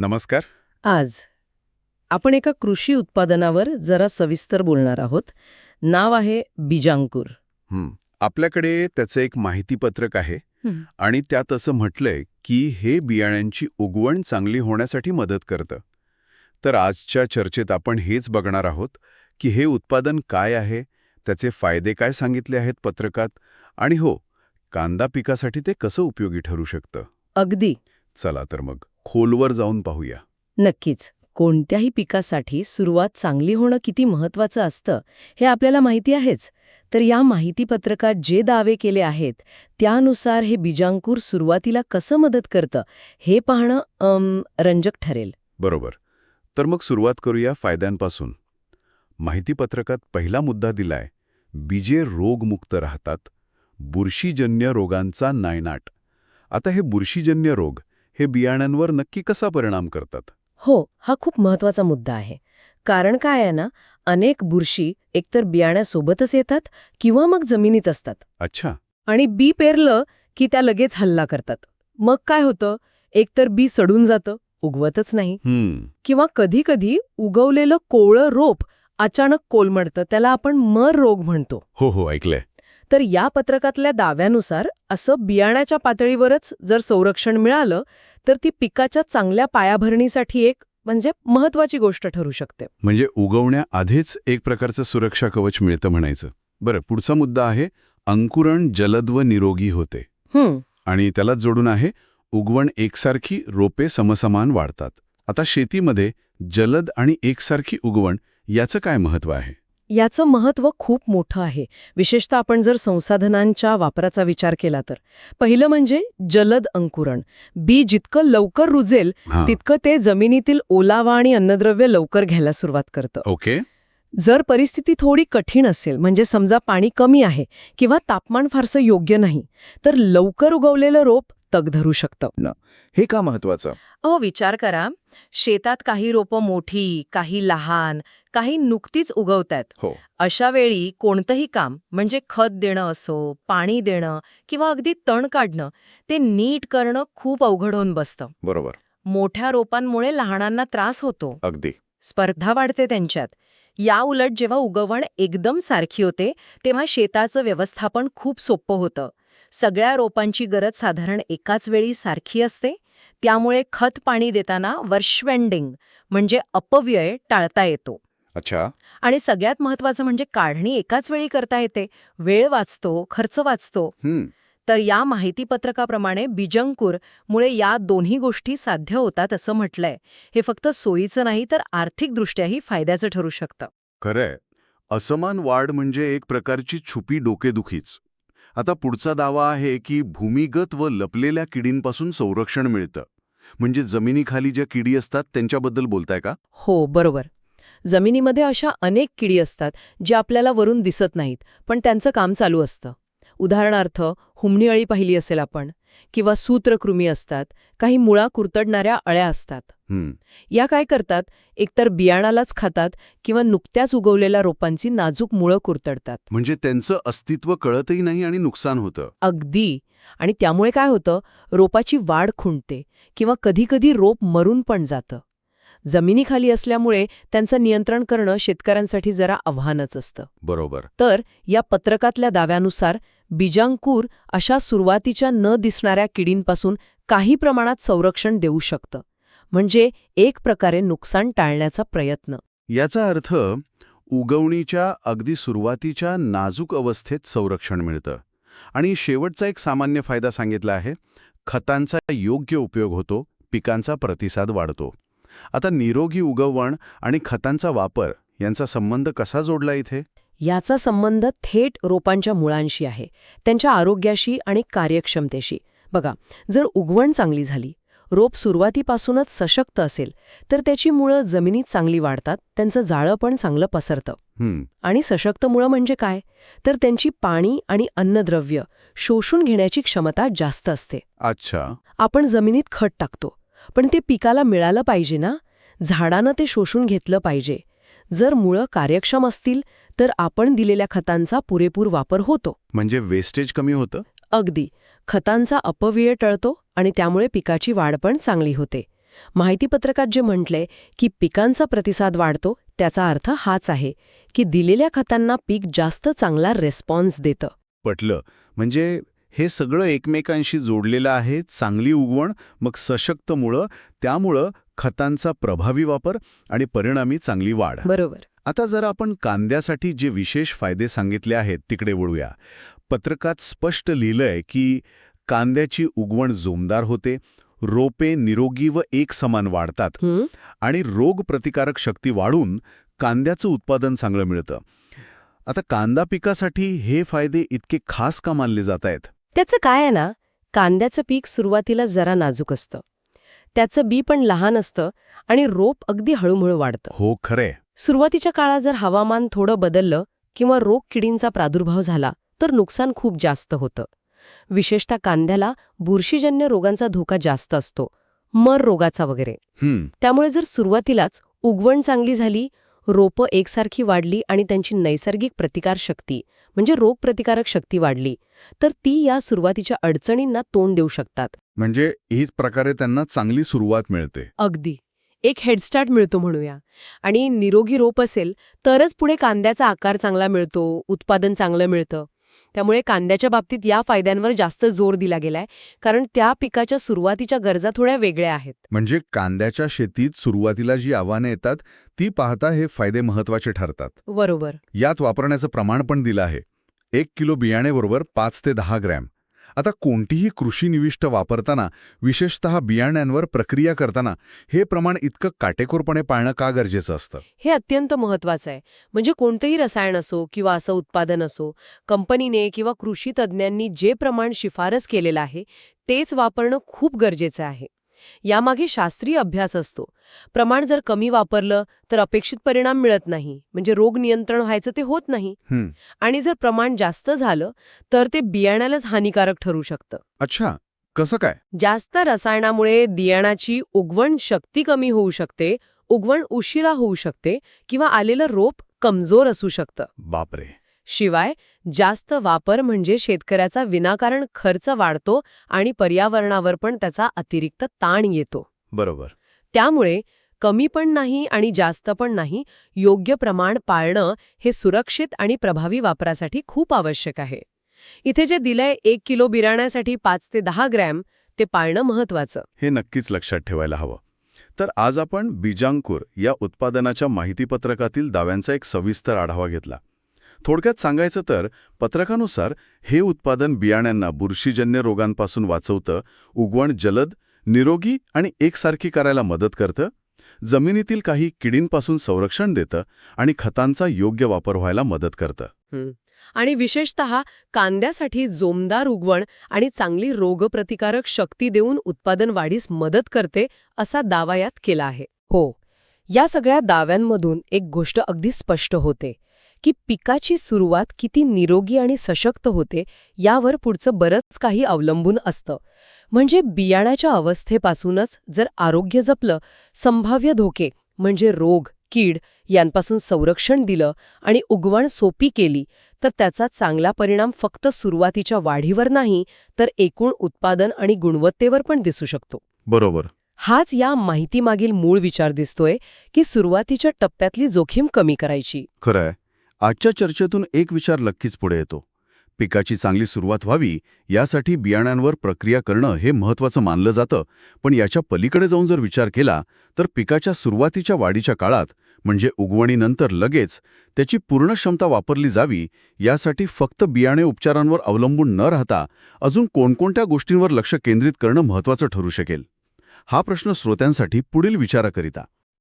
नमस्कार. आज आपण एका कृषी उत्पादनावर जरा सविस्तर बोलणार आहोत. नाव आहे बीजांकुर. आपल्याकडे त्याचं एक माहितीपत्रक आहे हं. आणि त्यात असं म्हटलंय की हे बियाण्यांची उगवण चांगली होण्यासाठी मदत करतं. तर आजच्या चर्चेत आपण हेच बघणार आहोत की हे उत्पादन काय आहे त्याचे फायदे काय सांगितले आहेत पत्रकात आणि हो कांदा पिकासाठी ते कसं उपयोगी ठरू शकतं? अगदी. चला तर मग. खोलवर जाऊन पाहूया. नक्कीच. कोणत्याही पिकासाठी सुरुवात चांगली होणं किती महत्वाचं असतं हे आपल्याला माहिती आहेच. तर या माहितीपत्रकात जे दावे केले आहेत त्यानुसार हे बीजांकुर सुरुवातीला कसं मदत करतं हे पाहणं रंजक ठरेल. बरोबर. तर मग सुरुवात करूया फायद्यांपासून. माहितीपत्रकात पहिला मुद्दा दिलाय बीजे रोगमुक्त राहतात बुरशीजन्य रोगांचा नायनाट. आता हे बुरशीजन्य रोग हे बियाण्यांवर नक्की कसा परिणाम करतात? हो हा खूप महत्त्वाचा मुद्दा आहे. कारण काय आहे ना अनेक बुरशी एकतर बियाण्यासोबतच येतात किंवा मग जमिनीत असतात. अच्छा. आणि बी पेरलं की त्या लगेच हल्ला करतात. मग काय होतं? एकतर बी सडून जातं उगवतच नाही. किंवा कधीकधी उगवलेलं कोवळं रोप अचानक कोलमडतं त्याला आपण मर रोग म्हणतो. हो हो ऐकलंय. तर या पत्रकातल्या दाव्यानुसार असं बियाण्याच्या पातळीवरच जर संरक्षण मिळालं तर ती पिकाच्या चांगल्या पायाभरणीसाठी एक म्हणजे महत्वाची गोष्ट ठरू शकते. म्हणजे उगवण्याआधीच एक प्रकारचं सुरक्षा कवच मिळतं म्हणायचं. बरं पुढचा मुद्दा आहे अंकुरण जलद व निरोगी होते. आणि त्यालाच जोडून आहे उगवण एकसारखी रोपे समसमान वाढतात. आता शेतीमध्ये जलद आणि एकसारखी उगवण याचं काय महत्त्व आहे? याचं महत्त्व खूप मोठं आहे. विशेषतः आपण जर संसाधनांच्या वापराचा विचार केला तर. पहिलं म्हणजे जलद अंकुरण. बी जितकं लवकर रुजेल तितकं ते जमिनीतील ओलावा आणि अन्नद्रव्य लवकर घ्यायला सुरुवात करतं. ओके. जर परिस्थिती थोडी कठीण असेल म्हणजे समजा पाणी कमी आहे किंवा तापमान फारसं योग्य नाही तर लवकर उगवलेलं रोप तग धरू शकतं. हे का महत्वाचं? अहो विचार करा. शेतात काही रोपं मोठी काही लहान काही नुकतीच उगवतात. हो. अशा वेळी कोणतंही काम म्हणजे खत देणं असो पाणी देणं किंवा अगदी तण काढणं ते नीट करणं खूप अवघड होऊन बसतं. बरोबर. मोठ्या रोपांमुळे लहानांना त्रास होतो. अगदी. स्पर्धा वाढते त्यांच्यात. या उलट जेव्हा उगवण एकदम सारखी होते तेव्हा शेताचं व्यवस्थापन खूप सोपं होतं. सगळ्या रोपांची गरज साधारण एकाच वेळी सारखी असते. त्यामुळे खत पाणी देताना वर्षवेंडिंग म्हणजे अपव्यय टाळता येतो. अच्छा. आणि सगळ्यात महत्वाचं म्हणजे काढणी एकाच वेळी करता येते. वेळ वाचतो खर्च वाचतो. हम्म. तर या माहितीपत्रकाप्रमाणे बीजंकुर मुळे या दोन्ही गोष्टी साध्य होतात असं म्हटलंय. हे फक्त सोयीचं नाही तर आर्थिकदृष्ट्याही फायद्याचं ठरू शकतं. खरंय. असमान वाढ म्हणजे एक प्रकारची छुपी डोकेदुखीच. आता पुढचा दावा आहे की भूमिगत व लपलेल्या किडींपासून संरक्षण मिळतं. म्हणजे जमिनीखाली ज्या किडी असतात त्यांच्याबद्दल बोलताय का? हो बरोबर. जमिनीमध्ये अशा अनेक किडी असतात ज्या आपल्याला वरून दिसत नाहीत पण त्यांचं काम चालू असतं. उदाहरणार्थ हुमणी अळी पाहिली असेल आपण. किंवा सूत्रकृमी असतात काही मुळा कुरतडणाऱ्या अळ्या असतात. या काय करतात? एकतर बियाणालाच खातात किंवा नुकत्याच उगवलेल्या रोपांची नाजूक मुळं कुरतडतात. म्हणजे त्यांचं अस्तित्व कळतही नाही आणि नुकसान होतं. अगदी. आणि त्यामुळे काय होतं? रोपाची वाढ खुंटते किंवा कधीकधी रोप मरून पण जातं. जमिनीखाली असल्यामुळे त्यांचं नियंत्रण करणं शेतकऱ्यांसाठी जरा आव्हानच असतं. बरोबर. तर या पत्रकातल्या दाव्यानुसार बीजांकूर अशा सुरुवातीच्या न दिसणाऱ्या किडींपासून काही प्रमाणात संरक्षण देऊ शकतं. म्हणजे एक प्रकारे नुकसान टाळण्याचा प्रयत्न. याचा अर्थ उगवणीच्या अगदी सुरुवातीच्या नाजूक अवस्थेत संरक्षण मिळतं. आणि शेवटचा एक सामान्य फायदा सांगितला आहे खतांचा योग्य उपयोग होतो पिकांचा प्रतिसाद वाढतो. आता निरोगी उगवण आणि खतांचा वापर यांचा संबंध कसा जोडला इथे? याचा संबंध थेट रोपांच्या मुळांशी आहे त्यांच्या आरोग्याशी आणि कार्यक्षमतेशी. बघा जर उगवण चांगली झाली रोप सुरुवातीपासूनच सशक्त असेल तर त्याची मुळं जमिनीत चांगली वाढतात त्यांचं जाळं पण चांगलं पसरतं. आणि सशक्त मुळं म्हणजे काय? तर त्यांची पाणी आणि अन्नद्रव्य शोषून घेण्याची क्षमता जास्त असते. अच्छा. आपण जमिनीत खत टाकतो पण ते पिकाला मिळालं पाहिजे ना? झाडानं ते शोषून घेतलं पाहिजे. जर मुळं कार्यक्षम असतील तर आपण दिलेल्या खतांचा पुरेपूर वापर होतो. म्हणजे वेस्टेज कमी होतं? अगदी. खतांचा अपव्यय टळतो आणि त्यामुळे पिकाची वाढ पण चांगली होते. माहितीपत्रकात जे म्हटलंय की पिकांचा प्रतिसाद वाढतो त्याचा अर्थ हाच आहे की दिलेल्या खतांना पीक जास्त चांगला रेस्पॉन्स देतं. पटलं. म्हणजे हे सगळं एकमेकांशी जोडलेलं आहे चांगली उगवण मग सशक्त मुळं त्यामुळं खतांचा प्रभावी वापर आणि परिणामी चांगली वाढ. बरोबर. आता जर आपण कांद्यासाठी जे विशेष फायदे सांगितले आहेत तिकडे वळूया. पत्रकात स्पष्ट लिहिलंय की कांद्याची उगवण जोमदार होते रोपे निरोगी व एकसमान वाढतात हं? आणि रोग प्रतिकारक शक्ती वाढून कांद्याचं उत्पादन चांगलं मिळतं. आता कांदा पिकासाठी हे फायदे इतके खास का मानले जात आहेत? त्याचं काय आहे ना कांद्याचं पीक सुरुवातीला जरा नाजूक असतं. त्याचं बी पण लहान असतं आणि रोप अगदी हळूहळू वाढतं. हो खरे सुरुवातीच्या काळात जर हवामान थोडं बदललं किंवा रोग किडींचा प्रादुर्भाव झाला तर नुकसान खूप जास्त होतं. विशेषतः कांद्याला बुरशीजन्य रोगांचा धोका जास्त असतो मर रोगाचा वगैरे. त्यामुळे जर सुरुवातीलाच उगवण चांगली झाली रोपं एकसारखी वाढली आणि त्यांची नैसर्गिक प्रतिकारशक्ती म्हणजे रोगप्रतिकारक शक्ती वाढली तर ती या सुरुवातीच्या अडचणींना तोंड देऊ शकतात. म्हणजे हीच प्रकारे त्यांना चांगली सुरुवात मिळते. अगदी. एक हेडस्टार्ट मिळतो म्हणूया. आणि निरोगी रोप असेल तरच पुढे कांद्याचा आकार चांगला मिळतो उत्पादन चांगलं मिळतं. त्यामुळे कांद्याच्या बाबतीत या फायद्यांवर जास्त जोर दिला गेलाय कारण त्या पिकाच्या सुरुवातीच्या गरजा थोड्या वेगळ्या आहेत. म्हणजे कांद्याच्या शेतीत सुरुवातीला जी आव्हाने येतात ती पाहता हे फायदे महत्त्वाचे ठरतात. बरोबर. यात वापरण्याचं प्रमाण पण दिलं आहे. एक किलो बियाणेबरोबर पाच ते दहा ग्रॅम. आता कोणतीही कृषी निविष्ट वापरताना विशेषतः बियाण्यांवर प्रक्रिया करताना हे प्रमाण इतकं काटेकोरपणे पाळणं का गरजेचं असतं? हे अत्यंत महत्वाचं आहे. म्हणजे कोणतंही रसायन असो किंवा असं उत्पादन असो कंपनीने किंवा कृषी तज्ज्ञांनी जे प्रमाण शिफारस केलेलं आहे तेच वापरणं खूप गरजेचं आहे. यामागे शास्त्रीय अभ्यास असतो. प्रमाण जर कमी वापरलं तर अपेक्षित परिणाम मिळत नाही. म्हणजे रोग नियंत्रण व्हायचं ते होत नाही. आणि जर प्रमाण जास्त झालं तर ते बियाण्यालाच हानिकारक ठरू शकतं. अच्छा. कसं काय? जास्त रसायनामुळे बियाणाची उगवण शक्ती कमी होऊ शकते उगवण उशिरा होऊ शकते किंवा आलेलं रोप कमजोर असू शकतं. बापरे. शिवाय जास्त वापर म्हणजे शेतकऱ्याचा विनाकारण खर्च वाढतो आणि पर्यावरणावर पण त्याचा अतिरिक्त ताण येतो. बरोबर. त्यामुळे कमी पण नाही आणि जास्त पण नाही योग्य प्रमाण पाळणं हे सुरक्षित आणि प्रभावी वापरासाठी खूप आवश्यक आहे. इथे जे दिलंय एक किलो बिराण्यासाठी पाच ते दहा ग्रॅम ते पाळणं महत्वाचं हे नक्कीच लक्षात ठेवायला हवं. तर आज आपण बीजांकुर या उत्पादनाच्या माहितीपत्रकातील दाव्यांचा एक सविस्तर आढावा घेतला. थोडक्यात सांगायचं तर पत्रकानुसार हे उत्पादन बियाण्यांना बुरशीजन्य रोगांपासून वाचवतं उगवण जलद निरोगी आणि एकसारखी करायला मदत करतं जमिनीतील काही किडींपासून संरक्षण देतं आणि खतांचा योग्य वापर व्हायला मदत करतं. आणि विशेषतः कांद्यासाठी जोमदार उगवण आणि चांगली रोगप्रतिकारक शक्ती देऊन उत्पादन वाढीस मदत करते असा दावा यात केला आहे. हो. या सगळ्या दाव्यांमधून एक गोष्ट अगदी स्पष्ट होते. की पिकाची सुरुवात किती निरोगी आणि सशक्त होते यावर पुढचं बरंच काही अवलंबून असतं. म्हणजे बियाण्याच्या अवस्थेपासूनच जर आरोग्य जपलं संभाव्य धोके म्हणजे रोग कीड यांपासून संरक्षण दिलं आणि उगवण सोपी केली तर त्याचा चांगला परिणाम फक्त सुरुवातीच्या वाढीवर नाही तर एकूण उत्पादन आणि गुणवत्तेवर पण दिसू शकतो. बरोबर. हाच या माहितीमागील मूळ विचार दिसतोय की सुरुवातीच्या टप्प्यातली जोखीम कमी करायची. खरंय. आजच्या चर्चेतून एक विचार नक्कीच पुढे येतो. पिकाची चांगली सुरुवात व्हावी यासाठी बियाण्यांवर प्रक्रिया करणं हे महत्त्वाचं मानलं जातं. पण याच्या पलीकडे जाऊन जर विचार केला तर पिकाच्या सुरुवातीच्या वाढीच्या काळात म्हणजे उगवणीनंतर लगेच त्याची पूर्ण क्षमता वापरली जावी यासाठी फक्त बियाणे उपचारांवर अवलंबून न राहता अजून कोणकोणत्या गोष्टींवर लक्ष केंद्रित करणं महत्त्वाचं ठरू शकेल? हा प्रश्न श्रोत्यांसाठी पुढील विचाराकरिता.